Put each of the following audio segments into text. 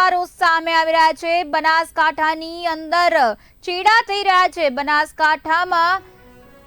સામે આવી રહ્યા છે. બનાસકાંઠાની અંદર ચેડા થઈ રહ્યા છે. બનાસકાંઠામાં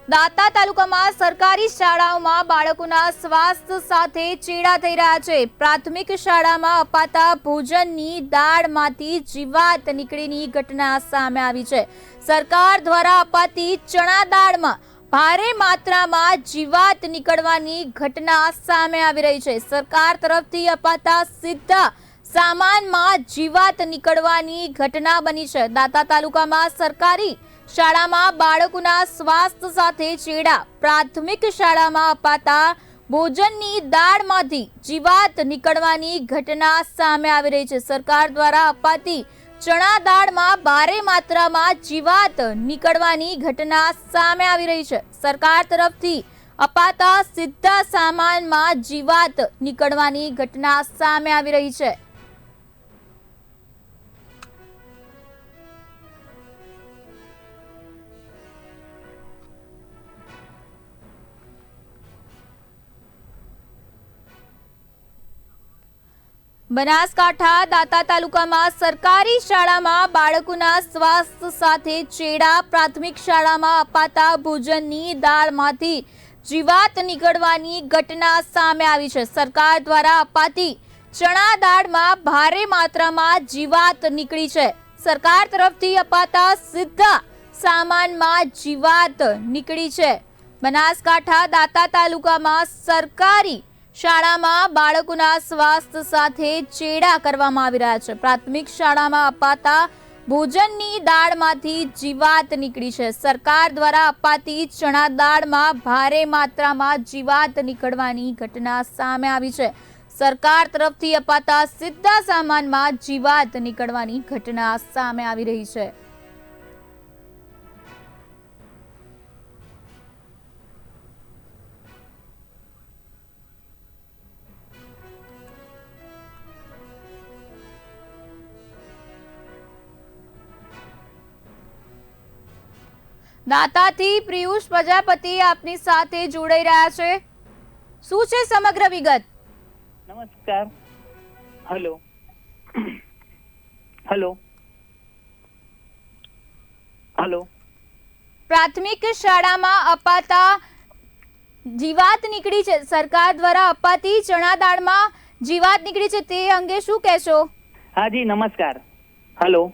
દાતા તાલુકામાં સરકારી શાળાઓમાં બાળકોના સ્વાસ્થ્ય સાથે ચેડા થઈ રહ્યા છે. પ્રાથમિક શાળામાં અપાતા ભોજનની દાળમાંથી જીવાત નીકળીની ઘટના સામે આવી છે. સરકાર દ્વારા અપાતી ચણા દાળમાં ભારે માત્રામાં જીવાત નીકળવાની ઘટના સામે આવી રહી છે. સરકાર તરફથી અપાતા સીધા સામાનમાં જીવાત નીકળવાની ઘટના બની છે. દાતા તાલુકામાં સરકારી શાળામાં બાળકોના સ્વાસ્થ્ય સાથે ચેડા. પ્રાથમિક શાળામાં અપાતા ભોજનની દાળમાંથી જીવાત નીકળવાની ઘટના સામે આવી રહી છે. સરકાર દ્વારા અપાતી ચણા દાળમાં ભારે માત્રામાં જીવાત નીકળવાની ઘટના સામે આવી રહી છે. સરકાર તરફથી અપાતા સીધા સામાનમાં જીવાત નીકળવાની ઘટના સામે આવી રહી છે. બનાસકાંઠા દાતા તાલુકામાં સરકારી શાળામાં બાળકોના સ્વાસ્થ્ય સાથે ચેડા પ્રાથમિક શાળામાં અપાતા ભોજનની દાળમાંથી જીવાત નીકળવાની ઘટના સામે આવી છે. સરકાર દ્વારા અપાતી ચણા દાળમાં ભારે માત્રામાં જીવાત નીકળી છે. સરકાર તરફથી અપાતા સીધા સામાનમાં જીવાત નીકળી છે. બનાસકાંઠા દાતા તાલુકામાં સરકારી શાળામાં બાળકોના સ્વાસ્થ્ય સાથે ચેડા કરવામાં આવી રહ્યા છે. પ્રાથમિક શાળામાં અપાતા ભોજનની દાળમાંથી જીવાત નીકળી છે. સરકાર દ્વારા અપાતી ચણા દાળમાં ભારે માત્રામાં જીવાત નીકળવાની ઘટના સામે આવી છે. સરકાર તરફથી અપાતા સીધા સામાનમાં જીવાત નીકળવાની ઘટના સામે આવી રહી છે. દાતાથી પિયુષ પ્રજાપતિ આપની સાથે જોડાઈ રહ્યા છે. શું છે સમગ્ર વિગત? નમસ્કાર. હેલો. હેલો. હેલો. પ્રાથમિક શાળામાં અપાતા જીવાત નીકળી છે. સરકાર દ્વારા અપાતી ચણા દાળમાં જીવાત નીકળી છે તે અંગે શું કહેશો? હાજી નમસ્કાર. હલો.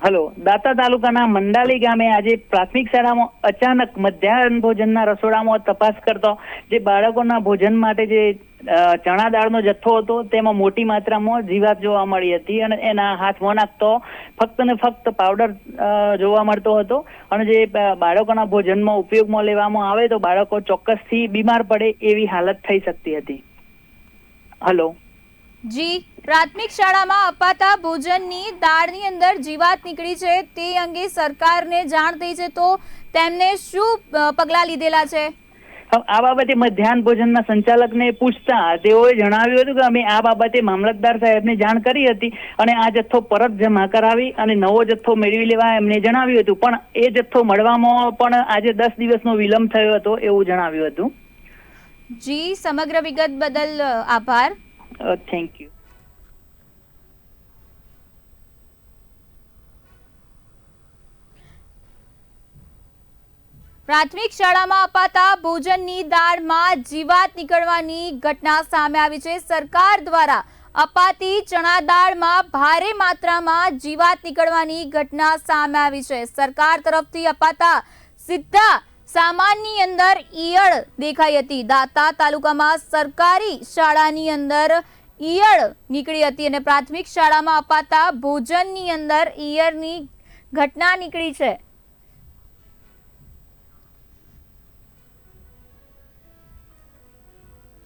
હલો, દાતા તાલુકાના મંડાલી ગામે આજે પ્રાથમિક શાળામાં અચાનક મધ્યાહન ભોજનના રસોડામાં તપાસ કરતો, જે બાળકોના ભોજન માટે જે ચણા દાળનો જથ્થો હતો, તેમાં મોટી માત્રામાં જીવાત જોવા મળી હતી અને એના હાથમાં નાખતો ફક્ત ને ફક્ત પાવડર જોવા મળતો હતો અને જે બાળકોના ભોજનમાં ઉપયોગમાં લેવામાં આવે તો બાળકો ચોક્કસથી બીમાર પડે એવી હાલત થઈ શકતી હતી. હલો. જી પ્રાથમિક શાળામાં અપાતા ભોજનની દાળની અંદર જીવાત નીકળી છે. તે અંગે સરકારને જાણ થઈ છે તો તેમને શું પગલાં લીધેલા છે? આ બાબતે મધ્યાહન ભોજનના સંચાલકને પૂછતા તેઓએ જણાવ્યું હતું કે અમે આ બાબતે મામલતદાર સાહેબને જાણ કરી હતી અને આ જથ્થો પરત જમા કરાવી અને નવો જથ્થો મેળવી લેવા એમને જણાવ્યું હતું. પણ એ જથ્થો મળવામાં પણ આજે દસ દિવસનો વિલંબ થયો હતો એવું જણાવ્યું હતું. જી સમગ્ર વિગત બદલ અ, આભાર thank you. પ્રાથમિક શાળામાં અપાતા ભોજનની દાળમાં જીવાત નીકળવાની ઘટના સામે આવી છે સરકાર દ્વારા અપાતી ચણા દાળમાં ભારે માત્રામાં જીવાત નીકળવાની ઘટના સામે આવી છે સરકાર તરફથી અપાતા સીધા સામાનની અંદર ઈયળ દેખાઈ હતી. દાતા તાલુકામાં સરકારી શાળાની અંદર ઈયળ નીકળી હતી અને પ્રાથમિક શાળામાં અપાતા ભોજનની અંદર ઈયળની ઘટના નીકળી છે.